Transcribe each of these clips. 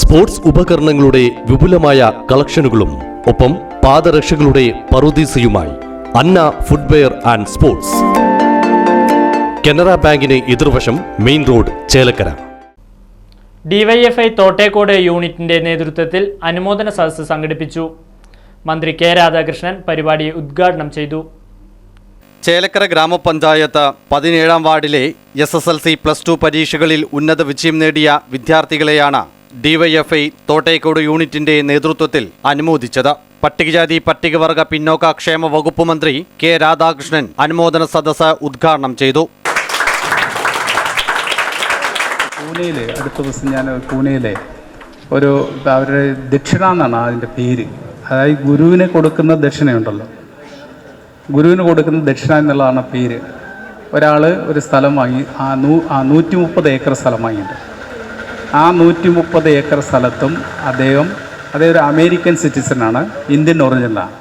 Sports ഉപകരണങ്ങളുടെ വിപുലമായ കളക്ഷനുകളും ഒപ്പം പാദരക്ഷകളുടെ പറുദീസയുമായി Anna footwear and sports. Canara ബാങ്കിന് എതിർവശം main road Chelakkara. DYFI Thottekkode യൂണിറ്റിന്റെ നേതൃത്വത്തിൽ അനുമോദന സദസ്സ് സംഘടിപ്പിച്ചു. മന്ത്രി കെ രാധാകൃഷ്ണൻ പരിപാടി ഉദ്ഘാടനം ചെയ്തു. ചേലക്കര ഗ്രാമപഞ്ചായത്ത് പതിനേഴാം വാർഡിലെ S S L C plus two പരീക്ഷകളിൽ ഉന്നത വിജയം നേടിയ വിദ്യാർത്ഥികളെയാണ് ഡിവൈഎഫ്ഐ തോട്ടേക്കോട് യൂണിറ്റിന്റെ നേതൃത്വത്തിൽ അനുമോദിച്ചത്. പട്ടികജാതി പട്ടികവർഗ പിന്നോക്ക ക്ഷേമ വകുപ്പ് മന്ത്രി കെ രാധാകൃഷ്ണൻ അനുമോദന സദസ്സ് ഉദ്ഘാടനം ചെയ്തു. പൂനെയിലെ അടുത്ത ദിവസം ഞാൻ പൂനെയിലെ ഒരു അവരുടെ ദക്ഷിണ എന്നാണ് അതിന്റെ പേര്. അതായത് ഗുരുവിന് കൊടുക്കുന്ന ദക്ഷിണയുണ്ടല്ലോ. ഗുരുവിന് കൊടുക്കുന്ന ദക്ഷിണ എന്നുള്ളതാണ് പേര്. ഒരാൾ ഒരു സ്ഥലം വാങ്ങി ആ നൂ ആ നൂറ്റി മുപ്പത് ഏക്കർ സ്ഥലം വാങ്ങിയിട്ടുണ്ട്. ആ നൂറ്റി മുപ്പത് ഏക്കർ സ്ഥലത്തും അദ്ദേഹം അദ്ദേഹം ഒരു അമേരിക്കൻ സിറ്റിസനാണ് ഇന്ത്യൻ ഒറിജിനലാണ്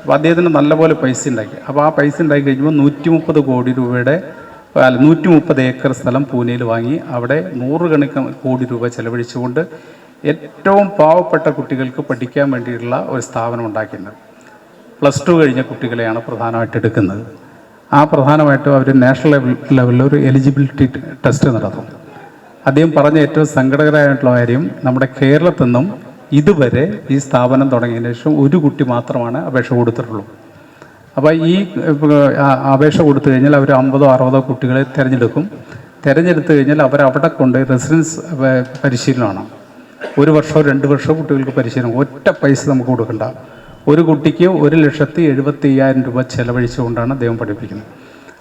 അപ്പോൾ അദ്ദേഹത്തിന് നല്ലപോലെ പൈസ ഉണ്ടാക്കി. അപ്പോൾ ആ പൈസ ഉണ്ടാക്കി കഴിയുമ്പോൾ നൂറ്റി മുപ്പത് കോടി രൂപയുടെ അല്ല നൂറ്റി മുപ്പത് ഏക്കർ സ്ഥലം പൂനെയിൽ വാങ്ങി അവിടെ നൂറുകണക്കിന് കോടി രൂപ ചെലവഴിച്ചുകൊണ്ട് ഏറ്റവും പാവപ്പെട്ട കുട്ടികൾക്ക് പഠിക്കാൻ വേണ്ടിയിട്ടുള്ള ഒരു സ്ഥാപനം ഉണ്ടാക്കിയിട്ടുണ്ട്. പ്ലസ് ടു കഴിഞ്ഞ കുട്ടികളെയാണ് പ്രധാനമായിട്ട് എടുക്കുന്നത്. ആ പ്രധാനമായിട്ടും അവർ നാഷണൽ ലെവൽ ലെവലിൽ ഒരു എലിജിബിലിറ്റി ടെസ്റ്റ് നടത്തും. അദ്ദേഹം പറഞ്ഞ ഏറ്റവും സങ്കടകരമായിട്ടുള്ള കാര്യം നമ്മുടെ കേരളത്തിൽ നിന്നും ഇതുവരെ ഈ സ്ഥാപനം തുടങ്ങിയതിന് ശേഷം ഒരു കുട്ടി മാത്രമാണ് അപേക്ഷ കൊടുത്തിട്ടുള്ളൂ. അപ്പോൾ ഈ അപേക്ഷ കൊടുത്തു കഴിഞ്ഞാൽ അവർ അമ്പതോ അറുപതോ കുട്ടികളെ തിരഞ്ഞെടുക്കും. തിരഞ്ഞെടുത്തു കഴിഞ്ഞാൽ അവർ അവിടെ കൊണ്ട് റെസിഡൻസ് പരിശീലനമാണ്. ഒരു വർഷമോ രണ്ട് വർഷമോ കുട്ടികൾക്ക് പരിശീലനം. ഒറ്റ പൈസ നമുക്ക് കൊടുക്കണ്ട. ഒരു കുട്ടിക്ക് ഒരു ലക്ഷത്തി എഴുപത്തി അയ്യായിരം രൂപ ചെലവഴിച്ചുകൊണ്ടാണ് അദ്ദേഹം പഠിപ്പിക്കുന്നത്.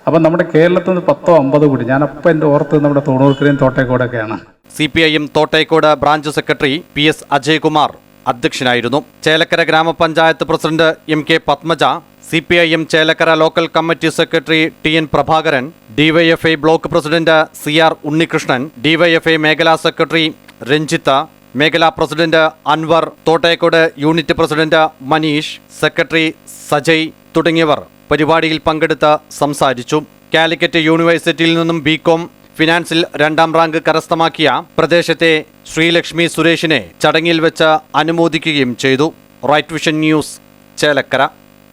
അപ്പം നമ്മുടെ കേരളത്തിൽ നിന്ന് പത്തോ അമ്പതോ കൂടി. ഞാനപ്പം എന്റെ ഓർത്ത് നമ്മുടെ തൊണ്ണൂർക്കരയും തോട്ടേക്കോടൊക്കെയാണ്. C P I M Thottekode branch secretary P S Ajaykumar അധ്യക്ഷനായിരുന്നു. ചേലക്കര ഗ്രാമപഞ്ചായത്ത് president M K Padmaja C P I M Chelakkara local committee secretary T N Prabhakaran DYFI block president C R Unnikrishnan DYFI മേഖലാ secretary Ranjith മേഖലാ president Anwar Thottekode unit president Manish secretary Sajay തുടങ്ങിയവർ പരിപാടിയിൽ പങ്കെടുത്ത് സംസാരിച്ചു. കാലിക്കറ്റ് യൂണിവേഴ്സിറ്റിയിൽ നിന്നും BCom ഫിനാൻസിൽ രണ്ടാം rank കരസ്ഥമാക്കിയ പ്രദേശത്തെ ശ്രീലക്ഷ്മി സുരേഷിനെ ചടങ്ങിൽ വെച്ച് അനുമോദിക്കുകയും ചെയ്തു. Right vision news Chelakkara.